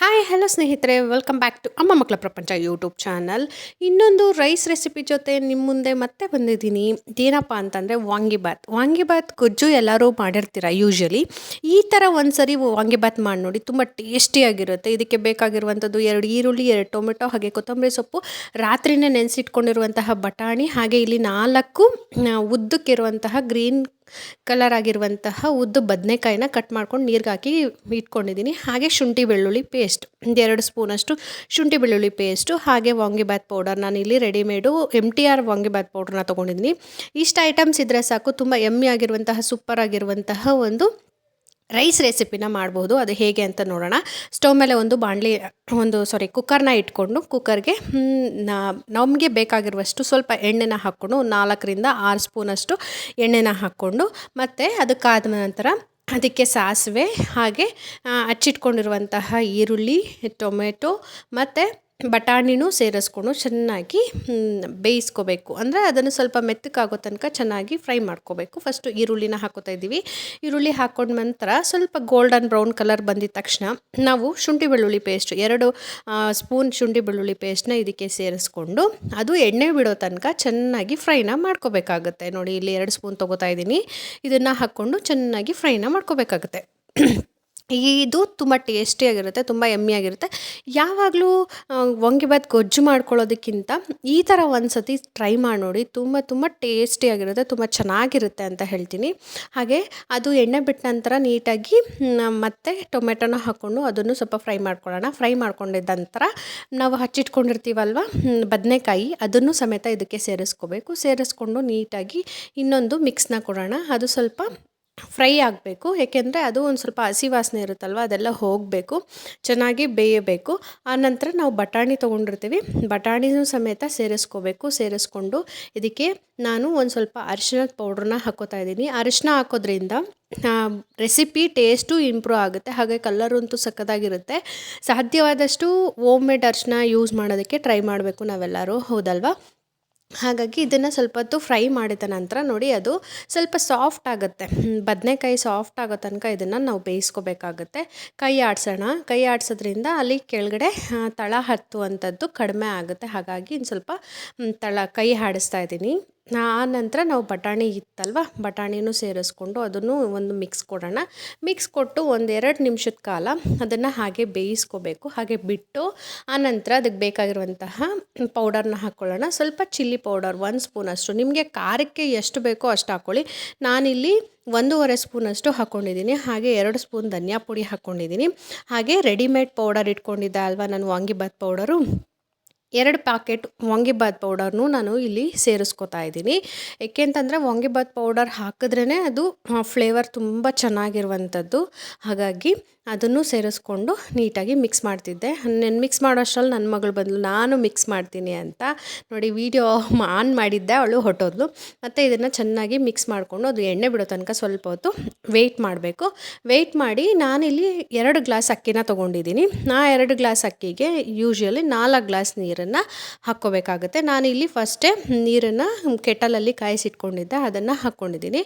Hi hello ಸ್ನೇಹಿತರೆ. Welcome back to ಅಮ್ಮ ಮಕ್ಕಳ ಪ್ರಪಂಚ ಯೂಟ್ಯೂಬ್ ಚಾನಲ್ ಇನ್ನೊಂದು ರೈಸ್ ರೆಸಿಪಿ ಜೊತೆ ನಿಮ್ಮ ಮುಂದೆ ಮತ್ತೆ ಬಂದಿದ್ದೀನಿ. ಏನಪ್ಪ ಅಂತಂದರೆ ವಾಂಗಿಬಾತ್ ವಾಂಗಿಬಾತ್ ಗೊಜ್ಜು ಎಲ್ಲರೂ ಮಾಡಿರ್ತೀರ? ಯೂಶ್ವಲಿ ಈ ಥರ ಒಂದು ಸರಿ ವಾಂಗಿಬಾತ್ ಮಾಡಿ ನೋಡಿ ತುಂಬ ಟೇಸ್ಟಿಯಾಗಿರುತ್ತೆ ಇದಕ್ಕೆ ಬೇಕಾಗಿರುವಂಥದ್ದು ಎರಡು ಈರುಳ್ಳಿ, ಎರಡು ಟೊಮೆಟೊ, ಹಾಗೆ ಕೊತ್ತಂಬರಿ ಸೊಪ್ಪು, ರಾತ್ರಿನೇ ನೆನೆಸಿಟ್ಕೊಂಡಿರುವಂತಹ ಬಟಾಣಿ, ಹಾಗೆ ಇಲ್ಲಿ ನಾಲ್ಕು ಉದ್ದಕ್ಕಿರುವಂತಹ ಗ್ರೀನ್ ಕಲರ್ ಆಗಿರುವಂತಹ ಉದ್ದು ಬದನೆಕಾಯಿನ ಕಟ್ ಮಾಡ್ಕೊಂಡು ನೀರಿಗೆ ಹಾಕಿ ಇಟ್ಕೊಂಡಿದ್ದೀನಿ ಹಾಗೆ ಶುಂಠಿ ಬೆಳ್ಳುಳ್ಳಿ ಪೇಸ್ಟ್ ಎರಡು ಸ್ಪೂನಷ್ಟು ಶುಂಠಿ ಬೆಳ್ಳುಳ್ಳಿ ಪೇಸ್ಟು ಹಾಗೆ ವಾಂಗಿಬಾತ್ ಪೌಡರ್ ನಾನು ಇಲ್ಲಿ readymade M T R vangibath ಪೌಡ್ರನ್ನ ತೊಗೊಂಡಿದ್ದೀನಿ ಇಷ್ಟು ಐಟಮ್ಸ್ ಇದ್ದರೆ ಸಾಕು, ತುಂಬ ಎಮ್ಮಿ ಆಗಿರುವಂತಹ ಸೂಪರ್ ಆಗಿರುವಂತಹ ಒಂದು ರೈಸ್ ರೆಸಿಪಿನ ಮಾಡ್ಬೋದು. ಅದು ಹೇಗೆ ಅಂತ ನೋಡೋಣ. ಸ್ಟವ್ ಮೇಲೆ ಒಂದು ಬಾಣಲಿ, ಒಂದು, ಸಾರಿ, ಕುಕ್ಕರ್ನ ಇಟ್ಕೊಂಡು, ಕುಕ್ಕರ್ಗೆ ನಮಗೆ ಬೇಕಾಗಿರುವಷ್ಟು ಸ್ವಲ್ಪ ಎಣ್ಣೆನ ಹಾಕ್ಕೊಂಡು ನಾಲ್ಕರಿಂದ ಆರು ಸ್ಪೂನಷ್ಟು ಎಣ್ಣೆನ ಹಾಕ್ಕೊಂಡು, ಮತ್ತು ಅದಕ್ಕಾದ ನಂತರ ಅದಕ್ಕೆ ಸಾಸಿವೆ, ಹಾಗೆ ಹಚ್ಚಿಟ್ಕೊಂಡಿರುವಂತಹ ಈರುಳ್ಳಿ, ಟೊಮೆಟೊ, ಮತ್ತು ಬಟಾಣಿನೂ ಸೇರಿಸ್ಕೊಂಡು ಚೆನ್ನಾಗಿ ಬೇಯಿಸ್ಕೋಬೇಕು. ಅಂದರೆ ಅದನ್ನು ಸ್ವಲ್ಪ ಮೆತ್ತಕ್ಕಾಗೋ ತನಕ ಚೆನ್ನಾಗಿ ಫ್ರೈ ಮಾಡ್ಕೋಬೇಕು. ಫಸ್ಟು ಈರುಳ್ಳಿನ ಹಾಕೋತಾ ಇದ್ದೀವಿ. ಈರುಳ್ಳಿ ಹಾಕೊಂಡ ನಂತರ ಸ್ವಲ್ಪ ಗೋಲ್ಡನ್ ಬ್ರೌನ್ ಕಲರ್ ಬಂದಿದ ತಕ್ಷಣ ನಾವು ಶುಂಠಿ ಬೆಳ್ಳುಳ್ಳಿ ಪೇಸ್ಟ್ ಎರಡು ಸ್ಪೂನ್ ಶುಂಠಿ ಬೆಳ್ಳುಳ್ಳಿ ಪೇಸ್ಟ್ನ ಇದಕ್ಕೆ ಸೇರಿಸ್ಕೊಂಡು ಅದು ಎಣ್ಣೆ ಬಿಡೋ ತನಕ ಚೆನ್ನಾಗಿ ಫ್ರೈನ ಮಾಡ್ಕೋಬೇಕಾಗುತ್ತೆ. ನೋಡಿ, ಇಲ್ಲಿ ಎರಡು ಸ್ಪೂನ್ ತೊಗೋತಾ ಇದ್ದೀನಿ. ಇದನ್ನು ಹಾಕ್ಕೊಂಡು ಚೆನ್ನಾಗಿ ಫ್ರೈನ ಮಾಡ್ಕೋಬೇಕಾಗುತ್ತೆ. ಇದು ತುಂಬ ಟೇಸ್ಟಿಯಾಗಿರುತ್ತೆ, ತುಂಬ ಎಮ್ಮಿಯಾಗಿರುತ್ತೆ. ಯಾವಾಗಲೂ ವಾಂಗಿಬಾತ್ ಗೊಜ್ಜು ಮಾಡ್ಕೊಳ್ಳೋದಕ್ಕಿಂತ ಈ ಥರ ಒಂದು ಸತಿ ಟ್ರೈ ಮಾಡಿ ನೋಡಿ, ತುಂಬ ತುಂಬ ಟೇಸ್ಟಿಯಾಗಿರುತ್ತೆ, ತುಂಬ ಚೆನ್ನಾಗಿರುತ್ತೆ ಅಂತ ಹೇಳ್ತೀನಿ. ಹಾಗೆ ಅದು ಎಣ್ಣೆ ಬಿಟ್ಟ ನಂತರ ನೀಟಾಗಿ ಮತ್ತೆ ಟೊಮೆಟೊನ ಹಾಕ್ಕೊಂಡು ಅದನ್ನು ಸ್ವಲ್ಪ ಫ್ರೈ ಮಾಡ್ಕೊಳ್ಳೋಣ. ಫ್ರೈ ಮಾಡ್ಕೊಂಡಿದ್ದ ನಂತರ ನಾವು ಹಚ್ಚಿಟ್ಕೊಂಡಿರ್ತೀವಲ್ವ ಬದನೆಕಾಯಿ, ಅದನ್ನು ಸಮೇತ ಇದಕ್ಕೆ ಸೇರಿಸ್ಕೋಬೇಕು. ಸೇರಿಸ್ಕೊಂಡು ನೀಟಾಗಿ ಇನ್ನೊಂದು ಮಿಕ್ಸ್ನ ಕೊಡೋಣ. ಅದು ಸ್ವಲ್ಪ ಫ್ರೈ ಆಗಬೇಕು. ಏಕೆಂದರೆ ಅದು ಒಂದು ಸ್ವಲ್ಪ ಹಸಿ ವಾಸನೆ ಇರುತ್ತಲ್ವ? ಅದೆಲ್ಲ ಹೋಗಬೇಕು. ಚೆನ್ನಾಗಿ ಬೇಯಬೇಕು. ಆನಂತರ ನಾವು ಬಟಾಣಿ ತೊಗೊಂಡಿರ್ತೀವಿ. ಬಟಾಣಿನೂ ಸಮೇತ ಸೇರಿಸ್ಕೋಬೇಕು, ಸೇರಿಸ್ಕೊಂಡು. ಇದಕ್ಕೆ ನಾನು ಒಂದು ಸ್ವಲ್ಪ ಅರಿಶಿಣದ ಪೌಡ್ರನ್ನ ಹಾಕೋತಾ ಇದ್ದೀನಿ. ಅರಿಶಿನ ಹಾಕೋದ್ರಿಂದ ರೆಸಿಪಿ ಟೇಸ್ಟು ಇಂಪ್ರೂವ್ ಆಗುತ್ತೆ. ಹಾಗೆ ಕಲರ್ ಅಂತೂ ಸಕ್ಕದಾಗಿರುತ್ತೆ ಸಾಧ್ಯವಾದಷ್ಟು ಓಮ್ ಮೇಡ್ ಅರಿಶಿನ ಯೂಸ್ ಮಾಡೋದಕ್ಕೆ ಟ್ರೈ ಮಾಡಬೇಕು ನಾವೆಲ್ಲರೂ. ಹೌದಲ್ವಾ? ಹಾಗಾಗಿ ಇದನ್ನು ಸ್ವಲ್ಪ ಹೊತ್ತು ಫ್ರೈ ಮಾಡಿದ ನಂತರ ನೋಡಿ ಅದು ಸ್ವಲ್ಪ ಸಾಫ್ಟ್ ಆಗುತ್ತೆ. ಬದನೆಕಾಯಿ ಸಾಫ್ಟ್ ಆಗೋ ತನಕ ಇದನ್ನು ನಾವು ಬೇಯಿಸ್ಕೋಬೇಕಾಗುತ್ತೆ. ಕೈ ಆಡಿಸೋಣ. ಕೈ ಆಡಿಸೋದ್ರಿಂದ ಅಲ್ಲಿ ಕೆಳಗಡೆ ತಳ ಹತ್ತುವಂಥದ್ದು ಕಡಿಮೆ ಆಗುತ್ತೆ. ಹಾಗಾಗಿ ಇನ್ನು ಸ್ವಲ್ಪ ತಳ ಕೈ ಆಡಿಸ್ತಾ ಇದ್ದೀನಿ. ಆ ನಂತರ ನಾವು ಬಟಾಣಿ ಇತ್ತಲ್ವ, ಬಟಾಣಿನೂ ಸೇರಿಸ್ಕೊಂಡು ಅದನ್ನು ಒಂದು ಮಿಕ್ಸ್ ಕೊಡೋಣ. ಮಿಕ್ಸ್ ಕೊಟ್ಟು ಒಂದೆರಡು ನಿಮಿಷದ ಕಾಲ ಅದನ್ನು ಹಾಗೆ ಬೇಯಿಸ್ಕೋಬೇಕು. ಹಾಗೆ ಬಿಟ್ಟು ಆನಂತರ ಅದಕ್ಕೆ ಬೇಕಾಗಿರುವಂತಹ ಪೌಡರ್ನ ಹಾಕ್ಕೊಳ್ಳೋಣ ಸ್ವಲ್ಪ ಚಿಲ್ಲಿ ಪೌಡರ್ ಒಂದು ಸ್ಪೂನ್ ಅಷ್ಟು. ನಿಮಗೆ ಖಾರಕ್ಕೆ ಎಷ್ಟು ಬೇಕೋ ಅಷ್ಟು ಹಾಕ್ಕೊಳ್ಳಿ ನಾನಿಲ್ಲಿ ಒಂದೂವರೆ ಸ್ಪೂನಷ್ಟು ಹಾಕ್ಕೊಂಡಿದ್ದೀನಿ ಹಾಗೆ ಎರಡು ಸ್ಪೂನ್ ಧನಿಯಾ ಪುಡಿ ಹಾಕ್ಕೊಂಡಿದ್ದೀನಿ ಹಾಗೆ ರೆಡಿಮೇಡ್ ಪೌಡರ್ ಇಟ್ಕೊಂಡಿದ್ದೆ ಅಲ್ವಾ, ನಾನು ವಾಂಗಿಬಾತ್ ಪೌಡರು ಎರಡು ಪ್ಯಾಕೆಟ್ ವಾಂಗಿಬಾತ್ ಪೌಡರ್ನು ನಾನು ಇಲ್ಲಿ ಸೇರಿಸ್ಕೊತಾ ಇದ್ದೀನಿ. ಏಕೆಂತಂದರೆ ವಾಂಗಿಬಾತ್ ಪೌಡರ್ ಹಾಕಿದ್ರೇ ಅದು ಫ್ಲೇವರ್ ತುಂಬ ಚೆನ್ನಾಗಿರುವಂಥದ್ದು. ಹಾಗಾಗಿ ಅದನ್ನು ಸೇರಿಸ್ಕೊಂಡು ನೀಟಾಗಿ ಮಿಕ್ಸ್ ಮಾಡ್ತಿದ್ದೆ. ನಾನು ಮಿಕ್ಸ್ ಮಾಡೋಷ್ಟರಲ್ಲಿ ನನ್ನ ಮಗಳು ಬಂದಳು ನಾನು ಮಿಕ್ಸ್ ಮಾಡ್ತೀನಿ ಅಂತ ನೋಡಿ ವಿಡಿಯೋ ಆನ್ ಮಾಡಿದ್ದೆ, ಅವಳು ಹೊಟ್ಟೋದ್ಲು ಮತ್ತು ಇದನ್ನು ಚೆನ್ನಾಗಿ ಮಿಕ್ಸ್ ಮಾಡಿಕೊಂಡು ಅದು ಎಣ್ಣೆ ಬಿಡೋ ತನಕ ಸ್ವಲ್ಪ ಹೊತ್ತು ವೆಯ್ಟ್ ಮಾಡಬೇಕು. ವೆಯ್ಟ್ ಮಾಡಿ ನಾನಿಲ್ಲಿ ಎರಡು ಗ್ಲಾಸ್ ಅಕ್ಕಿನ ತೊಗೊಂಡಿದ್ದೀನಿ. ನಾ ಎರಡು ಗ್ಲಾಸ್ ಅಕ್ಕಿಗೆ ಯೂಶ್ವಲಿ ನಾಲ್ಕು ಗ್ಲಾಸ್ ನೀರನ್ನು ಹಾಕ್ಕೋಬೇಕಾಗುತ್ತೆ. ಇಲ್ಲಿ ಫಸ್ಟೇ ನೀರನ್ನು ಕೆಟಲಲ್ಲಿ ಕಾಯಿಸಿಟ್ಕೊಂಡಿದ್ದೆ, ಅದನ್ನು ಹಾಕ್ಕೊಂಡಿದ್ದೀನಿ.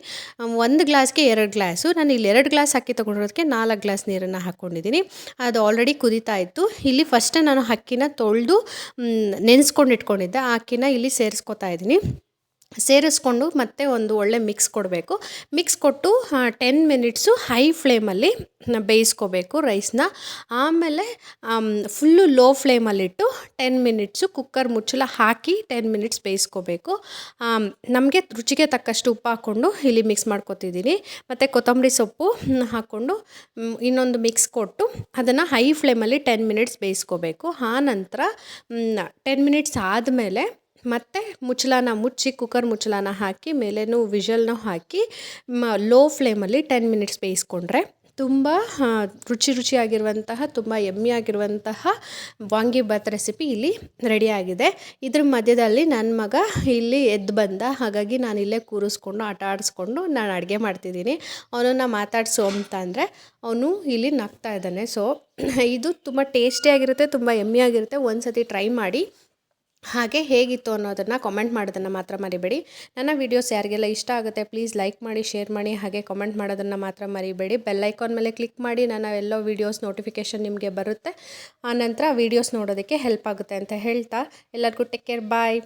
ಒಂದು ಗ್ಲಾಸ್ಗೆ ಎರಡು ಗ್ಲಾಸು. ನಾನು ಇಲ್ಲಿ ಎರಡು ಗ್ಲಾಸ್ ಅಕ್ಕಿ ತೊಗೊಂಡಿರೋದಕ್ಕೆ ನಾಲ್ಕು ಗ್ಲಾಸ್ ನೀರನ್ನು ಹಾಕ್ಕೊಂಡಿದ್ದೀನಿ. ಅದು ಆಲ್ರೆಡಿ ಕುದೀತಾ ಇತ್ತು. ಇಲ್ಲಿ ಫಸ್ಟೇ ನಾನು ಅಕ್ಕಿನ ತೊಳೆದು ನೆನೆಸ್ಕೊಂಡು ಇಟ್ಕೊಂಡಿದ್ದೆ ಆ ಅಕ್ಕಿನ ಇಲ್ಲಿ ಸೇರಿಸ್ಕೊತಾ ಇದ್ದೀನಿ. ಸೇರಿಸ್ಕೊಂಡು ಮತ್ತೆ ಒಂದು ಒಳ್ಳೆ ಮಿಕ್ಸ್ ಕೊಡಬೇಕು. ಮಿಕ್ಸ್ ಕೊಟ್ಟು ಟೆನ್ ಮಿನಿಟ್ಸು ಹೈ ಫ್ಲೇಮಲ್ಲಿ ಬೇಯಿಸ್ಕೋಬೇಕು ರೈಸ್ನ ಆಮೇಲೆ ಫುಲ್ಲು ಲೋ ಫ್ಲೇಮಲ್ಲಿಟ್ಟು ಟೆನ್ ಮಿನಿಟ್ಸು ಕುಕ್ಕರ್ ಮುಚ್ಚಳ ಹಾಕಿ ಟೆನ್ ಮಿನಿಟ್ಸ್ ಬೇಯಿಸ್ಕೋಬೇಕು. ನಮಗೆ ರುಚಿಗೆ ತಕ್ಕಷ್ಟು ಉಪ್ಪು ಹಾಕ್ಕೊಂಡು ಇಲ್ಲಿ ಮಿಕ್ಸ್ ಮಾಡ್ಕೊತಿದ್ದೀನಿ. ಮತ್ತು ಕೊತ್ತಂಬರಿ ಸೊಪ್ಪು ಹಾಕ್ಕೊಂಡು ಇನ್ನೊಂದು ಮಿಕ್ಸ್ ಕೊಟ್ಟು ಅದನ್ನು ಹೈ ಫ್ಲೇಮಲ್ಲಿ ಟೆನ್ ಮಿನಿಟ್ಸ್ ಬೇಯಿಸ್ಕೋಬೇಕು. ಆ ನಂತರ ಟೆನ್ ಮಿನಿಟ್ಸ್ ಆದಮೇಲೆ ಮತ್ತು ಮುಚ್ಚಳನ ಮುಚ್ಚಿ ಕುಕ್ಕರ್ ಮುಚ್ಚಳನ ಹಾಕಿ, ಮೇಲೇನು ವಿಷಲ್ನ ಹಾಕಿ, ಮ ಲೋ ಫ್ಲೇಮಲ್ಲಿ ಟೆನ್ ಮಿನಿಟ್ಸ್ ಬೇಯಿಸ್ಕೊಂಡ್ರೆ ತುಂಬ ರುಚಿ ರುಚಿಯಾಗಿರುವಂತಹ, ತುಂಬ ಎಮ್ಮಿ ಆಗಿರುವಂತಹ ವಾಂಗಿಬಾತ್ ರೆಸಿಪಿ ಇಲ್ಲಿ ರೆಡಿಯಾಗಿದೆ ಇದ್ರ ಮಧ್ಯದಲ್ಲಿ ನನ್ನ ಮಗ ಇಲ್ಲಿ ಎದ್ದು ಬಂದ, ಹಾಗಾಗಿ ನಾನು ಇಲ್ಲೇ ಕೂರಿಸ್ಕೊಂಡು, ಆಟ ಆಡಿಸ್ಕೊಂಡು ನಾನು ಅಡುಗೆ ಮಾಡ್ತಿದ್ದೀನಿ. ಅವನನ್ನು ಮಾತಾಡಿಸು ಅಂತ ಅಂದರೆ ಅವನು ಇಲ್ಲಿ ನಗ್ತಾ ಇದ್ದಾನೆ. ಸೊ ಇದು ತುಂಬ ಟೇಸ್ಟಿಯಾಗಿರುತ್ತೆ ತುಂಬ ಎಮ್ಮಿಯಾಗಿರುತ್ತೆ ಒಂದು ಸತಿ ಟ್ರೈ ಮಾಡಿ ಹಾಗೆ ಹೇಗಿತ್ತು ಅನ್ನೋದನ್ನು ಕಾಮೆಂಟ್ ಮಾಡೋದನ್ನು ಮಾತ್ರ ಮರಿಬೇಡಿ. ನನ್ನ ವೀಡಿಯೋಸ್ ಯಾರಿಗೆಲ್ಲ ಇಷ್ಟ ಆಗುತ್ತೆ ಪ್ಲೀಸ್ ಲೈಕ್ ಮಾಡಿ ಶೇರ್ ಮಾಡಿ, ಹಾಗೆ ಕಾಮೆಂಟ್ ಮಾಡೋದನ್ನು ಮಾತ್ರ ಮರಿಬೇಡಿ. ಬೆಲ್ ಐಕಾನ್ ಮೇಲೆ ಕ್ಲಿಕ್ ಮಾಡಿ ನನ್ನ ಎಲ್ಲೋ ವೀಡಿಯೋಸ್ ನೋಟಿಫಿಕೇಷನ್ ನಿಮಗೆ ಬರುತ್ತೆ. ಆನಂತರ ವೀಡಿಯೋಸ್ ನೋಡೋದಕ್ಕೆ ಹೆಲ್ಪ್ ಆಗುತ್ತೆ ಅಂತ ಹೇಳ್ತಾ. ಎಲ್ಲರಿಗೂ ಟೇಕ್ ಕೇರ್ ಬಾಯ್